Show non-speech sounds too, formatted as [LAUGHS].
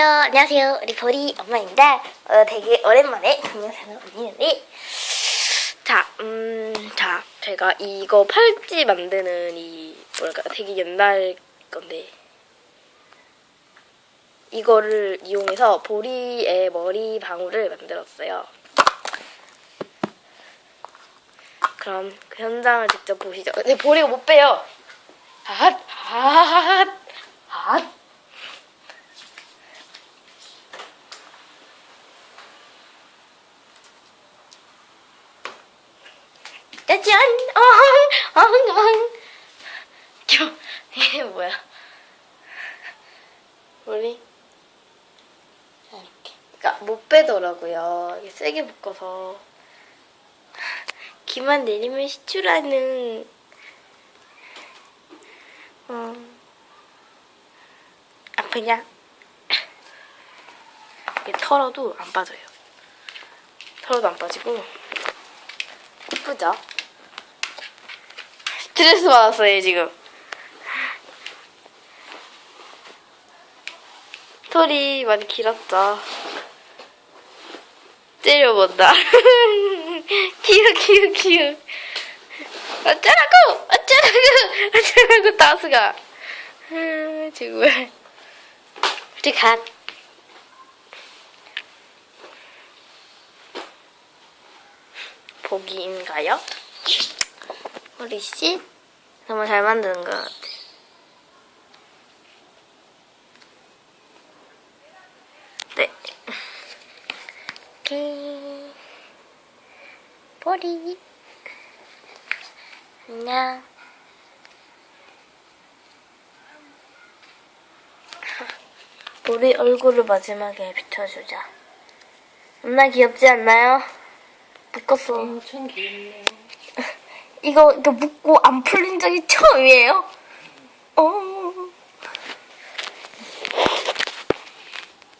안녕하세요. 안녕하세요. 우리 보리 엄마입니다. 어, 되게 오랜만에 동영상을 올리는데. 자, 음, 자, 제가 이거 팔찌 만드는 이, 뭐랄까, 되게 옛날 건데. 이거를 이용해서 보리의 머리 방울을 만들었어요. 그럼 그 현장을 직접 보시죠. 근데 보리가 못 빼요. 핫, 핫, 핫. 짜잔! 어흥! 어흥! 어흥! 겨, 이게 뭐야? 우리 이렇게. 그러니까 못 빼더라고요. 이게 세게 묶어서. 기만 내리면 시추라는. 어. 아프냐? 이게 털어도 안 빠져요. 털어도 안 빠지고. 예쁘죠? 스트레스 받았어요, 지금. 털이 많이 길었죠. 때려본다. 키우, 키우, 키우. 어쩌라고! 어쩌라고! [LAUGHS] 어쩌라고, 따스가. 음, 정말. 우리 갓. 보기인가요? 우리 씨 정말 잘 만드는 것 같아. 네. 이렇게 보리 안녕. 보리 얼굴을 마지막에 비춰주자. 엄마 귀엽지 않나요? 묶었어. 엄청 귀엽네. 이거 이거 묶고 안 풀린 적이 처음이에요.